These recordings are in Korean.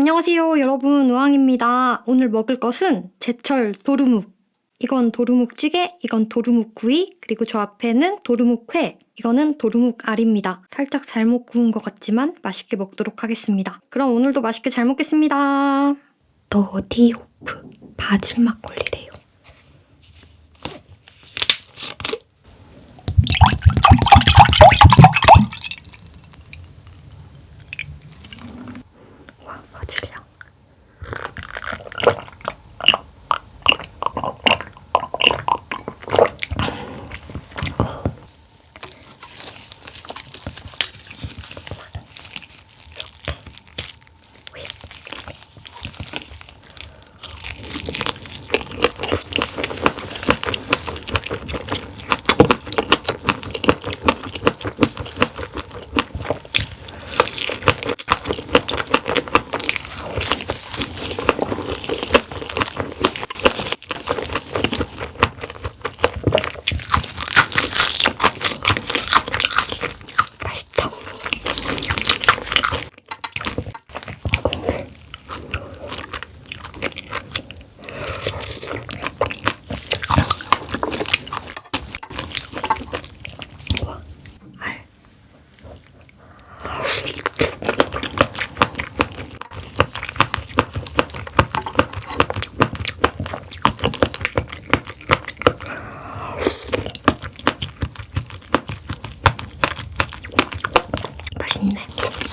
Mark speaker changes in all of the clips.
Speaker 1: 안녕하세요 여러분 우왕입니다. 오늘 먹을 것은 제철 도루묵. 이건 도루묵 찌개, 이건 도루묵 구이, 그리고 저 앞에는 도루묵 회, 이거는 도루묵 알입니다. 살짝 잘못 구운 것 같지만 맛있게 먹도록 하겠습니다. 그럼 오늘도 맛있게 잘 먹겠습니다. 더디호프 바질 막걸리래요. 맛있네.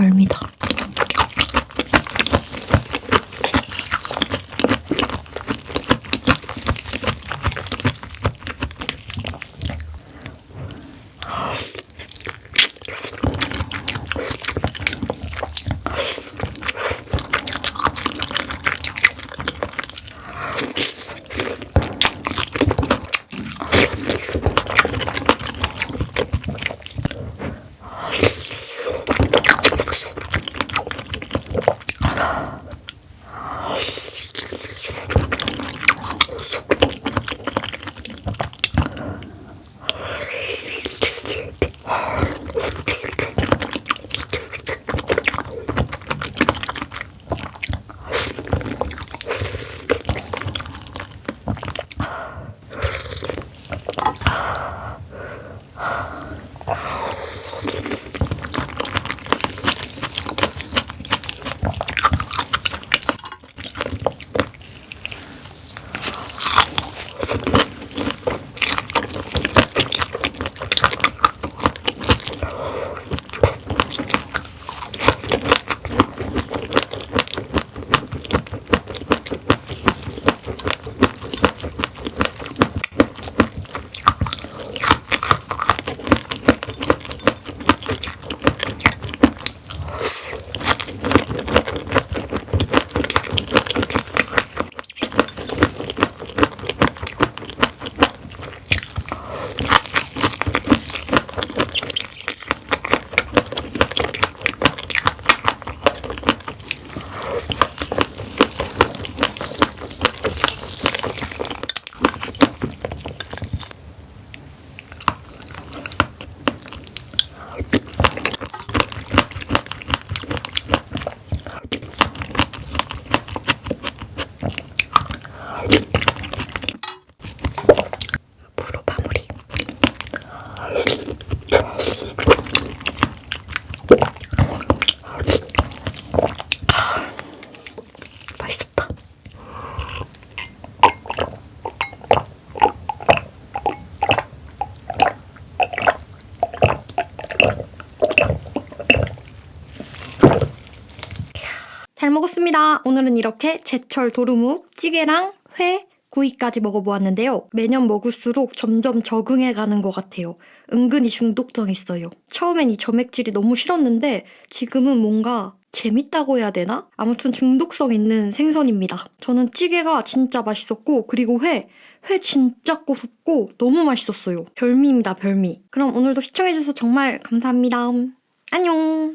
Speaker 1: 별미다. 잘 먹었습니다. 오늘은 이렇게 제철 도루묵 찌개랑 회, 구이까지 먹어보았는데요. 매년 먹을수록 점점 적응해가는 것 같아요. 은근히 중독성 있어요. 처음엔 이 점액질이 너무 싫었는데 지금은 뭔가 재밌다고 해야 되나? 아무튼 중독성 있는 생선입니다. 저는 찌개가 진짜 맛있었고 그리고 회, 회 진짜 고소고 너무 맛있었어요. 별미입니다, 별미. 그럼 오늘도 시청해주셔서 정말 감사합니다. 안녕!